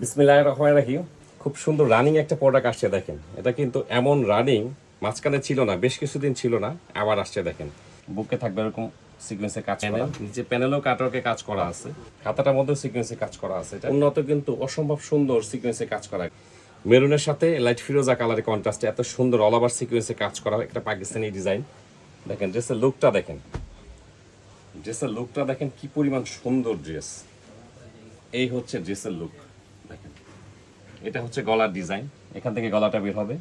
বিসমিল্লাহ রহমান রাহিম। খুব সুন্দর রানিং একটা প্রোডাক্ট আসছে দেখেন। এটা কিন্তু এমন রানিং মাঝখানে ছিল না বেশ কিছুদিন ছিল না আবার আসছে দেখেন। বুকে থাকবে এরকম সিকোয়েন্সে কাজ করা। নিচে প্যানেলও কাটওয়ার্কে কাজ করা আছে। খাতাটার মধ্যে সিকোয়েন্সে কাজ করা আছে এটা। উন্নত কিন্তু অসম্ভব সুন্দর সিকোয়েন্সে কাজ করা। মেরুনের সাথে লাইট ফিরোজা কালারের কন্ট্রাস্টে এত সুন্দর অল ওভার সিকোয়েন্সে কাজ করা। একটা পাকিস্তানি ডিজাইন দেখেন ড্রেসের লুকটা দেখেন। ড্রেসের লুকটা দেখেন কি পরিমাণ সুন্দর ড্রেস এই হচ্ছে ড্রেসের লুক এটা হচ্ছে গলার ডিজাইন। এখান থেকে গলাটা বের হবে।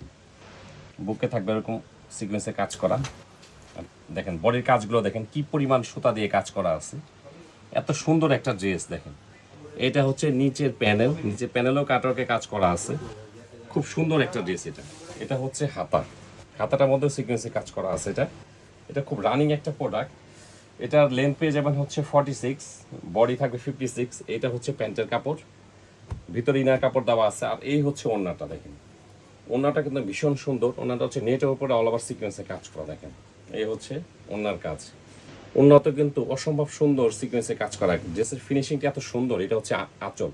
বুকে থাকবে এরকম সিকোয়েন্সে কাজ করা। দেখেন, বডির কাজগুলো দেখেন, কি পরিমাণ সুতা দিয়ে কাজ করা আছে। এত সুন্দর একটা ড্রেস দেখেন। এটা হচ্ছে নিচের প্যানেল নিচের প্যানেলও কাটওয়ার্কে কাজ করা আছে। খুব সুন্দর একটা ড্রেস এটা। এটা হচ্ছে হাতা। হাতাটার মধ্যে সিকোয়েন্সে কাজ করা আছে এটা। এটা খুব রানিং একটা প্রোডাক্ট এটার লেন্থ পেয়ে যাবেন হচ্ছে ফর্টি সিক্স বডি থাকবে ফিফটি সিক্স এটা হচ্ছে প্যান্টের কাপড়। ভিতরে ইনার কাপড় দেওয়া আছে, আর এই হচ্ছে ওড়নাটা দেখেন। ওড়নাটা কিন্তু ভীষণ সুন্দর, ওড়নাটা হচ্ছে নেটের উপরে অল ওভার সিকোয়েন্সে কাজ করা দেখেন। এই হচ্ছে ওড়নার কাজ। উন্নত কিন্তু অসম্ভব সুন্দর সিকোয়েন্সে কাজ করা। ড্রেসের ফিনিশিংটা এত সুন্দর, এটা হচ্ছে আঁচল।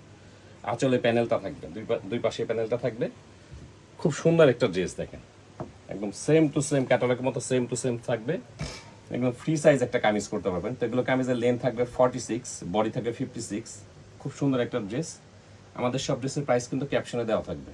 আঁচলে প্যানেলটা থাকবে, দুই দুই পাশে প্যানেলটা থাকবে। খুব সুন্দর একটা ড্রেস দেখেন। একদম সেম টু সেম ক্যাটালগের মতো সেম টু সেম থাকবে। একদম ফ্রি সাইজ একটা কামিজ করতে পারবেন। তো এগুলো কামিজের লেন্থ থাকবে ফর্টি সিক্স বডি থাকবে ফিফটি সিক্স খুব সুন্দর একটা ড্রেস আমাদের সব ড্রেসের প্রাইস কিন্তু ক্যাপশনে দেওয়া থাকবে।